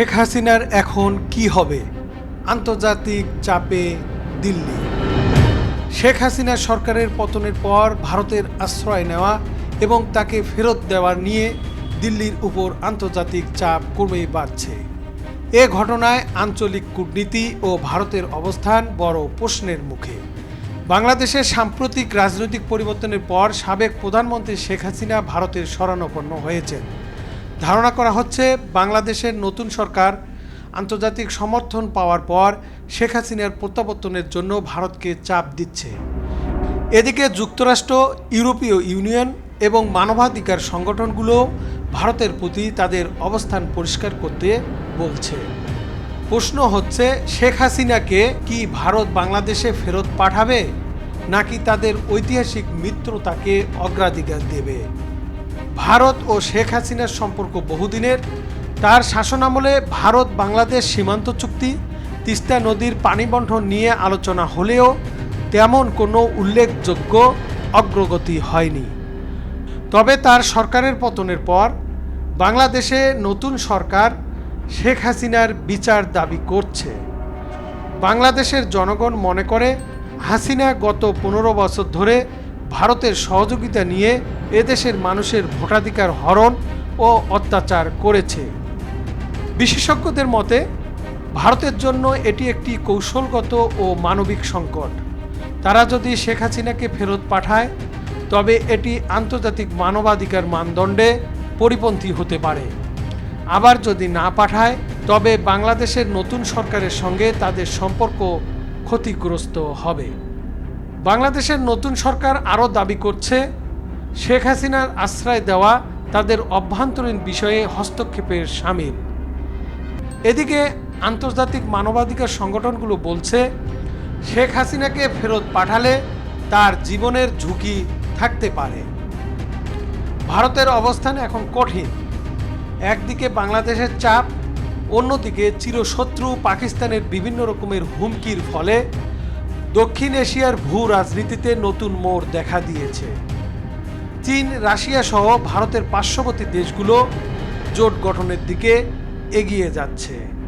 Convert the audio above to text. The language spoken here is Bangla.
শেখ হাসিনার এখন কি হবে? আন্তর্জাতিক চাপে দিল্লি। শেখ হাসিনা সরকারের পতনের পর ভারতের আশ্রয় নেওয়া এবং তাকে ফেরত দেওয়া নিয়ে দিল্লির উপর আন্তর্জাতিক চাপ ক্রমেই বাড়ছে। এ ঘটনায় আঞ্চলিক কূটনীতি ও ভারতের অবস্থান বড় প্রশ্নের মুখে। বাংলাদেশের সাম্প্রতিক রাজনৈতিক পরিবর্তনের পর সাবেক প্রধানমন্ত্রী শেখ হাসিনা ভারতের শরণাপন্ন হয়েছেন। ধারণা করা হচ্ছে বাংলাদেশের নতুন সরকার আন্তর্জাতিক সমর্থন পাওয়ার পর শেখ হাসিনার প্রত্যাবর্তনের জন্য ভারতকে চাপ দিচ্ছে। এদিকে যুক্তরাষ্ট্র, ইউরোপীয় ইউনিয়ন এবং মানবাধিকার সংগঠনগুলো ভারতের প্রতি তাদের অবস্থান পরিষ্কার করতে বলছে। প্রশ্ন হচ্ছে, শেখ হাসিনাকে কি ভারত বাংলাদেশে ফেরত পাঠাবে নাকি তাদের ঐতিহাসিক মিত্রতাকে অগ্রাধিকার দেবে? ভারত ও শেখ হাসিনার সম্পর্ক বহুদিনের। তার শাসনামলে ভারত বাংলাদেশ সীমান্ত চুক্তি, তিস্তা নদীর পানি নিয়ে আলোচনা হলেও তেমন কোনো উল্লেখযোগ্য অগ্রগতি হয়নি। তবে তার সরকারের পতনের পর বাংলাদেশে নতুন সরকার শেখ হাসিনার বিচার দাবি করছে। বাংলাদেশের জনগণ মনে করে হাসিনা গত পনেরো বছর ধরে ভারতের সহযোগিতা নিয়ে এদেশের মানুষের ভোটাধিকার হরণ ও অত্যাচার করেছে। বিশেষজ্ঞদের মতে, ভারতের জন্য এটি একটি কৌশলগত ও মানবিক সংকট। তারা যদি শেখ হাসিনাকে ফেরত পাঠায়, তবে এটি আন্তর্জাতিক মানবাধিকার মানদণ্ডে পরিপন্থী হতে পারে। আবার যদি না পাঠায়, তবে বাংলাদেশের নতুন সরকারের সঙ্গে তাদের সম্পর্ক ক্ষতিগ্রস্ত হবে। বাংলাদেশের নতুন সরকার আরও দাবি করছে, শেখ হাসিনার আশ্রয় দেওয়া তাদের অভ্যন্তরীণ বিষয়ে হস্তক্ষেপের সামিল। এদিকে আন্তর্জাতিক মানবাধিকার সংগঠনগুলো বলছে, শেখ হাসিনাকে ফেরত পাঠালে তার জীবনের ঝুঁকি থাকতে পারে। ভারতের অবস্থান এখন কঠিন। একদিকে বাংলাদেশের চাপ, অন্যদিকে চিরশত্রু পাকিস্তানের বিভিন্ন রকমের হুমকির ফলে দক্ষিণ এশিয়ার ভূ রাজনীতিতে নতুন মোড় দেখা দিয়েছে। চীন, রাশিয়া সহ ভারতের পার্শ্ববর্তী দেশগুলো জোট গঠনের দিকে এগিয়ে যাচ্ছে।